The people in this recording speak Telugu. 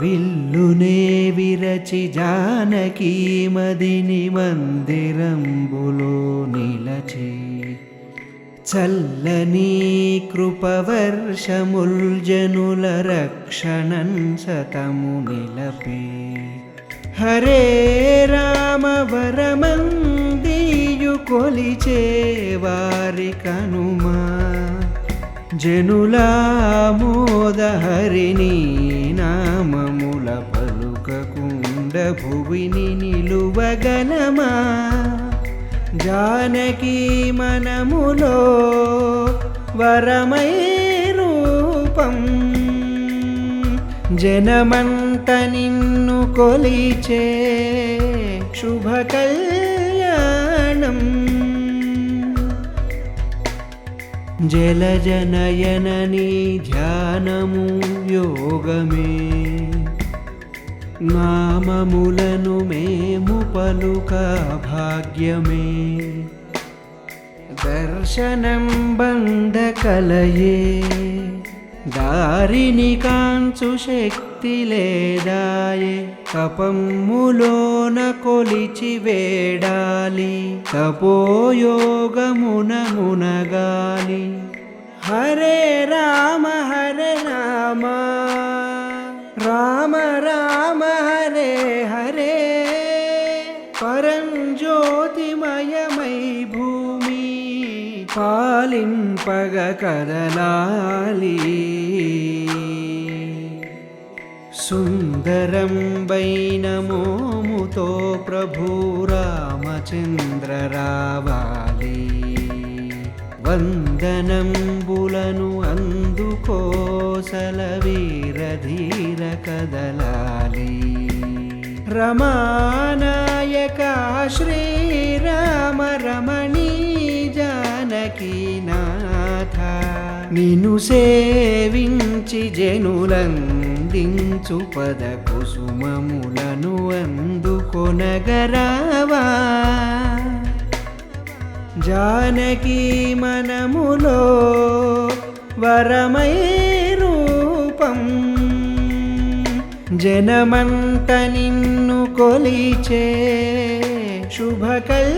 విల్లునే విరచి జానకీ మదిని మందిరంబులో నిలచి. చల్లని కృపవర్షముల్ జనుల రక్షణం సతము నిలపే. హరే రామ వరమందియు కొలిచే వారి కనుమా. జనులామోద హరిని ప్రభువిని భువిని నిలువగనమా జానకీ మనములో వరమై రూపం. జనమంత నిన్ను కొలిచే శుభ కళ్యాణం. జలజనయనని ధ్యానము యోగమే. నామములను మేము పలుక భాగ్యమే. దర్శనం బంద కలయే. దారిని కాంచు శక్తి లేదాయే. తపమ్ములోన కొలిచి వేడాలి. తపోయోగమున మునగాలి హరే రామ హరే రామ. రామ రామ. హరే పరం జ్యోతిమయమై భూమి పాలింపగ కదలాలి. సుందరం వైనమోముతో ప్రభు రామచంద్ర రావాలి. వందనంబులను అందుకోసల వీరధీర కదలాలి. రమానాయక శ్రీరామ రమణీ జానకీనాథ నిను సేవించి జనులందించు పద కుసుమములను అందుకొనగరావా జానకీ మనములో వరమై జనమంత నిన్ను కొలిచే శుభకల్